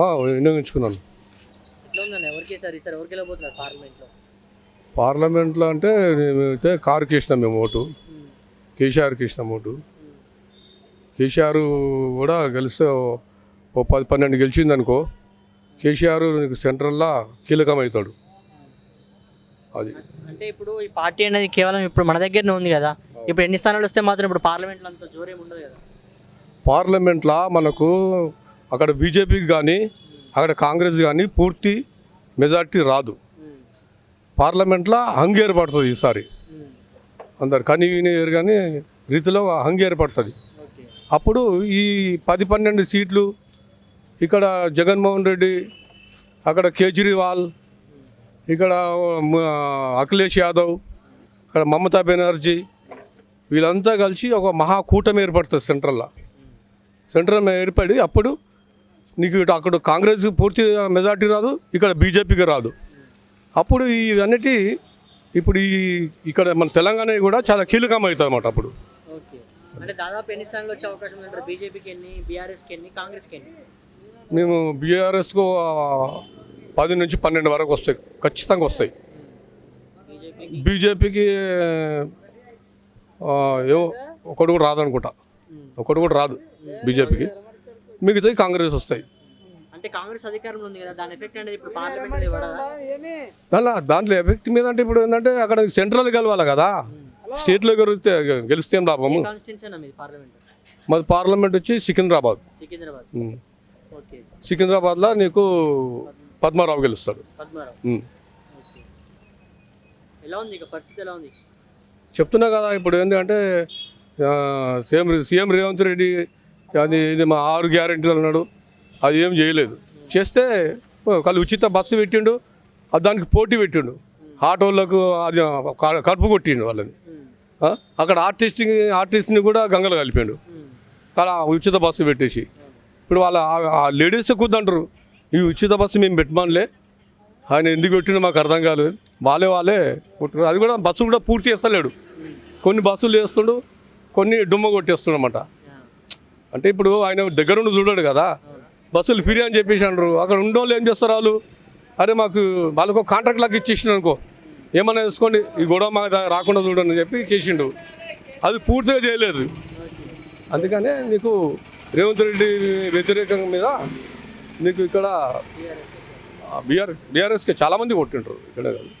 వినియోగించుకున్నాను. పార్లమెంట్లో? అంటే మేమైతే కారుకి వేసినాం మేము ఓటు. కేసీఆర్కి వేసినాం ఓటు. కేసీఆర్ కూడా గెలిస్తే ఓ- పది పన్నెండు గెలిచింది అనుకో కేసీఆర్ నీకు సెంట్రల్లో కీలకమవుతాడు అది. అంటే ఇప్పుడు ఈ పార్టీ అనేది కేవలం ఇప్పుడు మన దగ్గరనే ఉంది కదా. ఇప్పుడు ఎన్ని స్థానాలు వస్తే మాత్రం ఇప్పుడు పార్లమెంట్లో అంత జోరేం ఉండదు కదా. పార్లమెంట్లో మనకు అక్కడ బీజేపీకి కానీ అక్కడ కాంగ్రెస్ కానీ పూర్తి మెజార్టీ రాదు. పార్లమెంట్లో హంగు ఏర్పడుతుంది ఈసారి. అందరు కని విని కానీ రీతిలో హంగు ఏర్పడుతుంది అప్పుడు ఈ పది పన్నెండు సీట్లు ఇక్కడ జగన్మోహన్ రెడ్డి అక్కడ కేజ్రీవాల్ ఇక్కడ అఖిలేష్ యాదవ్ ఇక్కడ మమతా బెనర్జీ వీళ్ళంతా కలిసి ఒక మహాకూటమి ఏర్పడుతుంది సెంట్రల్లో. సెంట్రల్ ఏర్పడి అప్పుడు నీకు ఇటు అక్కడ కాంగ్రెస్ పూర్తి మెజార్టీ రాదు ఇక్కడ బీజేపీకి రాదు. అప్పుడు ఇవన్నిటి ఇప్పుడు ఈ ఇక్కడ మన తెలంగాణ కూడా చాలా కీలకం అవుతుంది అన్నమాట అప్పుడు. ఓకే. అంటే దాదాపు ఎన్ని స్థానాలు వచ్చే అవకాశం ఉందంటారు? బీజేపీకి ఎన్ని బీఆర్ఎస్కి ఎన్ని కాంగ్రెస్కి ఎన్ని? మేము బీఆర్ఎస్కు పది నుంచి పన్నెండు వరకు వస్తాయి ఖచ్చితంగా వస్తాయి. బీజేపీకి? బీజేపీకి ఏమో ఒకటి కూడా రాదనుకుంటా. ఒకటి కూడా రాదు బీజేపీకి. మిగతాయి కాంగ్రెస్ వస్తాయి. అంటే కాంగ్రెస్ అధికారంలో ఉంది కదా దాని ఎఫెక్ట్ అనేది ఇప్పుడు పార్లమెంట్లో ఇవ్వడా దాంట్లో దాంట్లో ఎఫెక్ట్ మీద అంటే ఇప్పుడు ఏంటంటే అక్కడ సెంట్రల్ గెలవాలి కదా. స్టేట్లో గెలిస్తే గెలిస్తే లాభము? మీది పార్లమెంట్ వచ్చి సికింద్రాబాద్. సికింద్రాబాద్. సికింద్రాబాద్లో నీకు పద్మారావు గెలుస్తాడు. పద్మారావు? ఉమ్. ఓకే. ఎలా ఉంది ఇక? పరిస్థితి ఎలా ఉంది? చెప్తున్నా కదా ఇప్పుడు ఏంటంటే సీఎం సీఎం రేవంత్ రెడ్డి అది ఇది మా ఆరు గ్యారెంటీలు అన్నాడు. అది ఏం చేయలేదు. చేస్తే వాళ్ళు ఉచిత బస్సు పెట్టిండు. దానికి పోటీ పెట్టిండు. ఆటోలకు అది క- కడుపు కొట్టిండు వాళ్ళని. అక్కడ ఆర్టిస్ట్ ఆర్టిస్ట్ని కూడా గంగలు కలిపిండు. అలా ఉచిత బస్సు పెట్టేసి. ఇప్పుడు వాళ్ళ ఆ- లేడీస్ కూద్దంటారు ఈ ఉచిత బస్సు మేము పెట్టమనిలే. ఆయన ఎందుకు పెట్టిండు మాకు అర్థం కాలేదు. వాళ్ళే వాళ్ళే కొట్టుకున్నారు. అది కూడా బస్సు కూడా పూర్తి చేస్తలేడు. కొన్ని బస్సులు వేస్తుండు కొన్ని డుమ్మ కొట్టేస్తుండమాట అనమాట అంటే ఇప్పుడు ఆయన దగ్గరుండి చూడడు కదా. బస్సులు ఫ్రీ అని చెప్పేసి అంటారు అక్కడ ఉండోళ్ళు ఏం చేస్తారు వాళ్ళు? అరే మాకు వాళ్ళకు కాంట్రాక్ట్ లాగా ఇచ్చేసిండు అనుకో. ఏమన్నా వేసుకోండి ఈ గొడవ మా రాకుండా చూడండి అని చెప్పి చేసిండు. అది పూర్తిగా చేయలేదు. అందుకనే నీకు రేవంత్ రెడ్డి వ్యతిరేకంగా మీద నీకు ఇక్కడ బీఆర్ బీఆర్ఎస్కి చాలామంది కొట్టింటారు ఇక్కడ. కాదు